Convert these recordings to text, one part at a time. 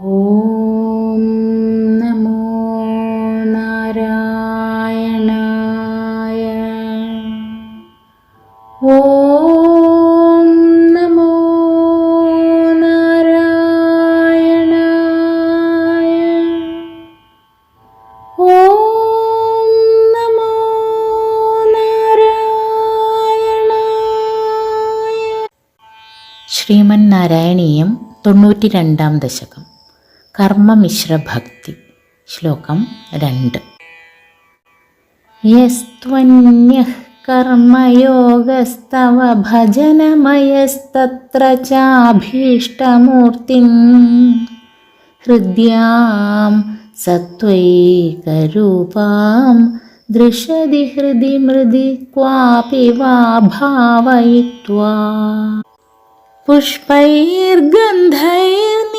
ഓം നമോ നാരായണായ. ഓം നമോ നാരായണായ. ഓം നമോ നാരായണായ. ശ്രീമൻ നാരായണീയം തൊണ്ണൂറ്റി രണ്ടാം ദശകം. കർമ്മമിശ്രഭക്തി. ശ്ലോകം രണ്ട്. യസ്ത്വന്യഃ കർമ്മയോഗസ്തവ ഭജനമയസ്തത്ര ചാഭീഷ്ടമൂർത്തിം ഹൃദ്യാം സത്വൈകരൂപാം ദൃശതി ഹൃദി മൃദി ക്വാപി വാ ഭാവയിത്വാ. പുഷ്പൈർഗന്ധൈർ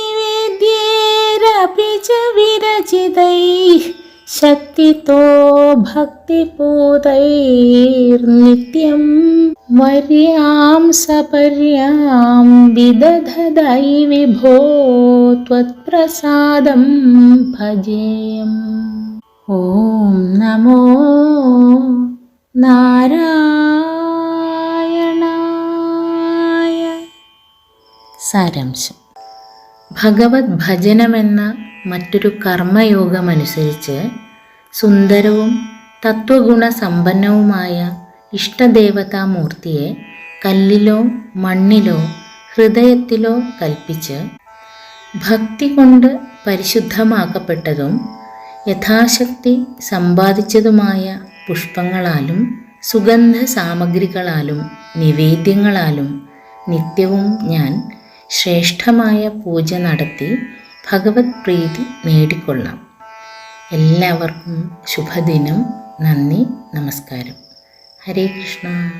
च विरचितैः शक्तितो भक्तिपूतैर्नित्यं वर्यां सपर्यां विदधदै विभो त्वत्प्रसादं भजेयम् ॐ नमो നാരായണായ സാരാംശം ഭഗവത് ഭജനമെന്ന മറ്റൊരു കർമ്മയോഗമനുസരിച്ച് സുന്ദരവും തത്വഗുണ സമ്പന്നവുമായ ഇഷ്ടദേവതാമൂർത്തിയെ കല്ലിലോ മണ്ണിലോ ഹൃദയത്തിലോ കൽപ്പിച്ച് ഭക്തി കൊണ്ട് പരിശുദ്ധമാക്കപ്പെട്ടതും യഥാശക്തി സമ്പാദിച്ചതുമായ പുഷ്പങ്ങളാലും സുഗന്ധ സാമഗ്രികളാലും നിവേദ്യങ്ങളാലും നിത്യവും ഞാൻ ശ്രേഷ്ഠമായ പൂജ നടത്തി ഭഗവത് പ്രീതി നേടിക്കൊള്ളാം. എല്ലാവർക്കും ശുഭദിനം. നന്ദി. നമസ്കാരം. ഹരേ കൃഷ്ണ.